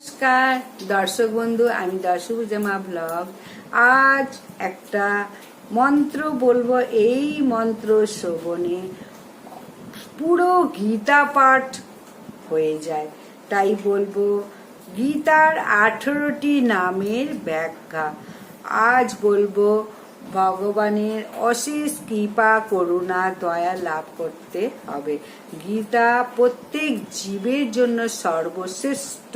নমস্কার, দর্শক বন্ধু, আমি দর্শক জামা ব্লগ। আজ একটা মন্ত্র বলব, এই মন্ত্র শ্রবণে পুরো গীতা পাঠ হয়ে যায়। তাই বলব, গীতার আঠেরোটি নামের ব্যাখ্যা। আজ বলব, ভগবানের অশেষ কৃপা, করুণা, দয়া লাভ করতে হবে। গীতা প্রত্যেক জীবের জন্য সর্বশ্রেষ্ঠ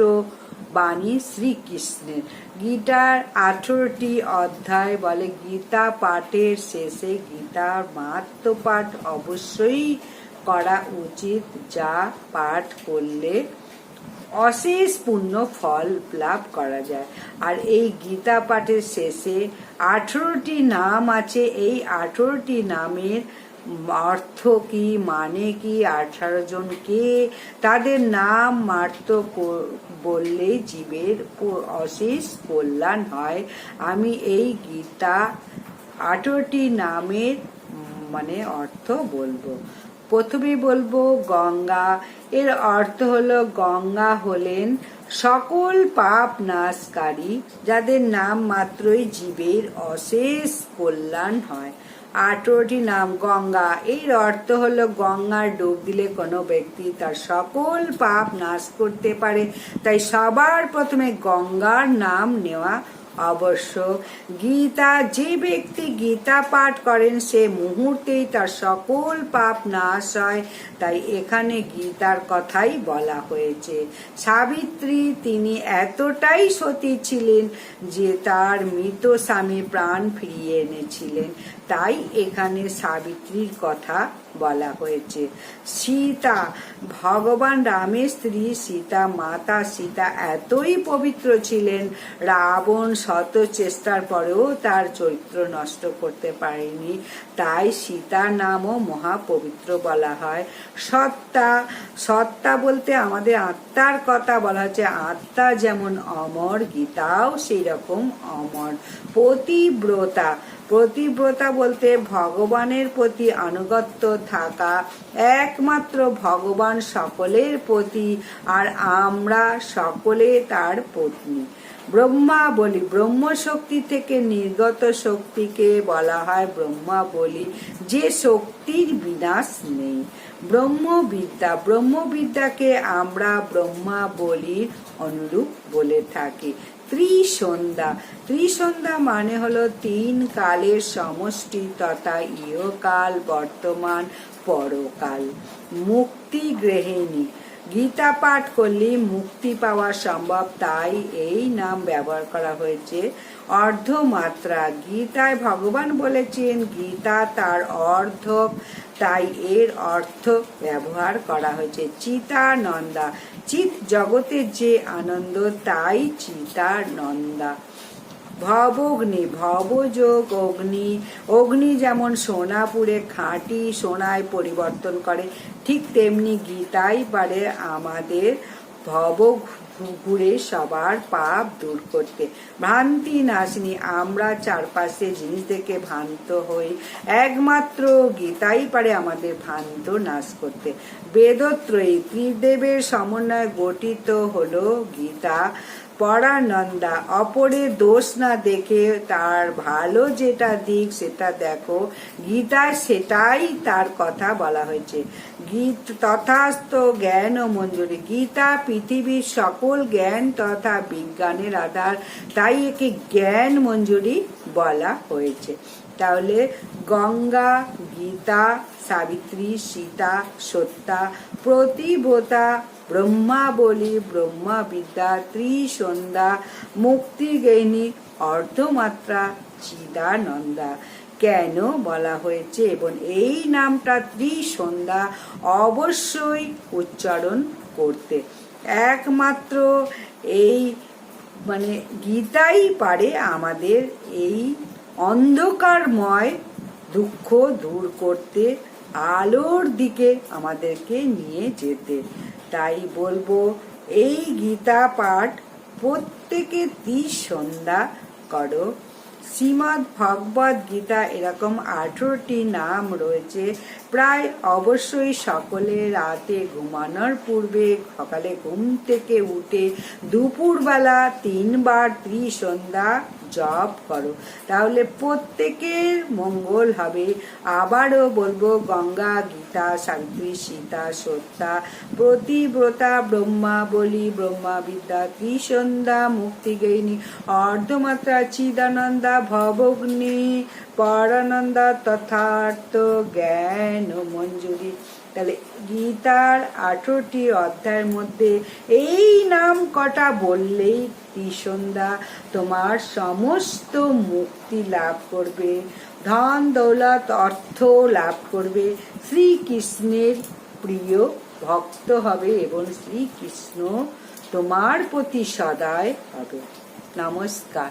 বাণী শ্রীকৃষ্ণের। গীতার আঠেরোটি অধ্যায় বলে, গীতা পাঠের শেষে গীতার মাত্র পাঠ অবশ্যই করা উচিত, যা পাঠ করলে অশেষ পূর্ণ ফল লাভ করা যায়। আর এই গীতা পাঠের শেষে আঠেরোটি নাম আছে। এই আঠেরোটি নামের অর্থ কি মানে কি, আঠারো জন কে? তাদের নাম মার্থ বললেই জীবের অশেষ কল্যাণ হয়। আমি এই গীতা আঠেরোটি নামের মানে অর্থ বলব। প্রথমে বলব গঙ্গা। এর অর্থ হলো গঙ্গা হলেন সকল পাপ নাশকারী, যাদের নাম মাত্রই জীবের অশেষ কল্যাণ হয়। আঠেরোটি নাম গঙ্গা। এর অর্থ হলো গঙ্গার ডুব দিলে কোনো ব্যক্তি তার সকল পাপ নাশ করতে পারে। তাই সবার প্রথমে গঙ্গার নাম নেওয়া অবশ্য গীতা যে ব্যক্তি গীতা পাঠ করেন, সে মুহূর্তেই তার সকল পাপ নাশ হয়। তাই এখানে গীতার কথাই বলা হয়েছে। সাবিত্রী, তিনি এতটাই সতী ছিলেন যে তার মৃত স্বামী প্রাণ ফিরিয়ে এনেছিলেন। তাই এখানে সাবিত্রীর কথা বলা হয়েছে। সীতা, ভগবান রামের স্ত্রী সীতা, মাতা সীতা এতই পবিত্র ছিলেন, রাবণ শত চেষ্টার পরেও তার চরিত্র নষ্ট করতে পারেনি। তাই সীতার নামও মহাপবিত্র বলা হয়। সত্তা সত্তা বলতে আমাদের আত্মার কথা বলা হচ্ছে। আত্মা যেমন অমর, গীতাও সেই রকম অমর। পতিব্রতা প্রতিব্রতা বলতে ভগবানের প্রতি আনুগত্য থাকা একমাত্র ভগবান সকলের প্রতি আর আমরা সকলে তার পত্নী। ব্রহ্মা বলি ব্রহ্ম শক্তি থেকে নির্গত শক্তিকে বলা হয় ব্রহ্মা বলি, যে শক্তির বিনাশ নেই। ব্রহ্মবিদ্যা, ব্রহ্মবিদ্যাকে আমরা ব্রহ্মা বলির অনুরূপ বলে থাকি। ত্রিসন্ধ্যা। ত্রিসন্ধ্যা মানে হলো তিন কালের সমষ্টি তথা ইহকাল, বর্তমান, পরকাল। মুক্তি গৃহিণী। গীতা পাঠ করলে মুক্তি পাওয়া সম্ভব, তাই এই নাম ব্যবহার করা হয়েছে। অর্ধমাত্রা। গীতায় ভগবান বলেছেন, গীতা তার অর্ধ, তাই এর অর্থ ব্যবহার করা হয়েছে। চিতানন্দা। চিত জগতের যে আনন্দ, তাই চিতানন্দা ভব ভবযোগ অগ্নি। অগ্নি যেমন সোনাপুরে খাঁটি সোনায় পরিবর্তন করে, ঠিক তেমনি গীতাই পারে আমাদের ভব ঘুরে সবার পাপ দূর করতে ভ্রান্তি নাশিনী, আমরা চারপাশে জিনিস দেখে ভ্রান্ত হই। একমাত্র গীতাই পারে আমাদের ভ্রান্ত নাশ করতে। বেদত্রয়ী, ত্রিদেবের সমন্বয়ে গঠিত হলো গীতা। পরানন্দা, অপরের দোষ না দেখে তার ভালো যেটা দিক সেটা দেখো। গীতায় সেটাই তার কথা বলা হয়েছে। গীত তথাস্ত জ্ঞান ও মঞ্জুরি। গীতা পৃথিবীর সকল জ্ঞান তথা বিজ্ঞানের আধার। তাই একে জ্ঞান মঞ্জুরি বলা হয়েছে। তাহলে গঙ্গা, গীতা, সাবিত্রী, সীতা সত্তা প্রতিভতা ব্রহ্মা বলি, ব্রহ্মা বিদ্যা, ত্রিসন্ধ্যা মুক্তিজ্ঞানী অর্ধমাত্রা, চিদানন্দা। কেন বলা হয়েছে? এবং এই নামটা ত্রিসন্ধ্যা অবশ্যই উচ্চারণ করতে। একমাত্র এই মানে গীতাই পারে আমাদের এই অন্ধকারময় দুঃখ দূর করতে, আলোর দিকে আমাদেরকে নিয়ে যেতে। তাই বলব, এই গীতা পাঠ প্রত্যেকে ত্রিসন্ধ্যা করো। শ্রীমদ্ ভগবদ গীতা এরকম আঠেরোটি নাম রয়েছে, প্রায় অবশ্যই সকলে রাতে ঘুমানোর পূর্বে সকালে ঘুম থেকে উঠে দুপুরবেলা তিনবার ত্রিসন্ধ্যা জপ করো। তাহলে প্রত্যেকের মঙ্গল হবে। আবারও বলব, গঙ্গা, গীতা সাবিত্রী সীতা সত্যা প্রতিব্রতা, ব্রহ্মা, বলি, ব্রহ্মা, বিদ্যা, ত্রিসন্ধ্যা মুক্তিগেহিনী অর্ধমাত্রা, চিদানন্দা, ভবগ্নি, পরানন্দা, তথার্থ জ্ঞান মঞ্জুরি। তাহলে গীতার আঠেরোটি অধ্যায়ের মধ্যে এই নাম কটা বললেই ত্রিসন্ধ্যা তোমার সমস্ত মুক্তি লাভ করবে। ধন, দৌলত, অর্থ লাভ করবে। শ্রীকৃষ্ণের প্রিয় ভক্ত হবে এবং শ্রীকৃষ্ণ তোমার প্রতি সদায় হবে। নমস্কার।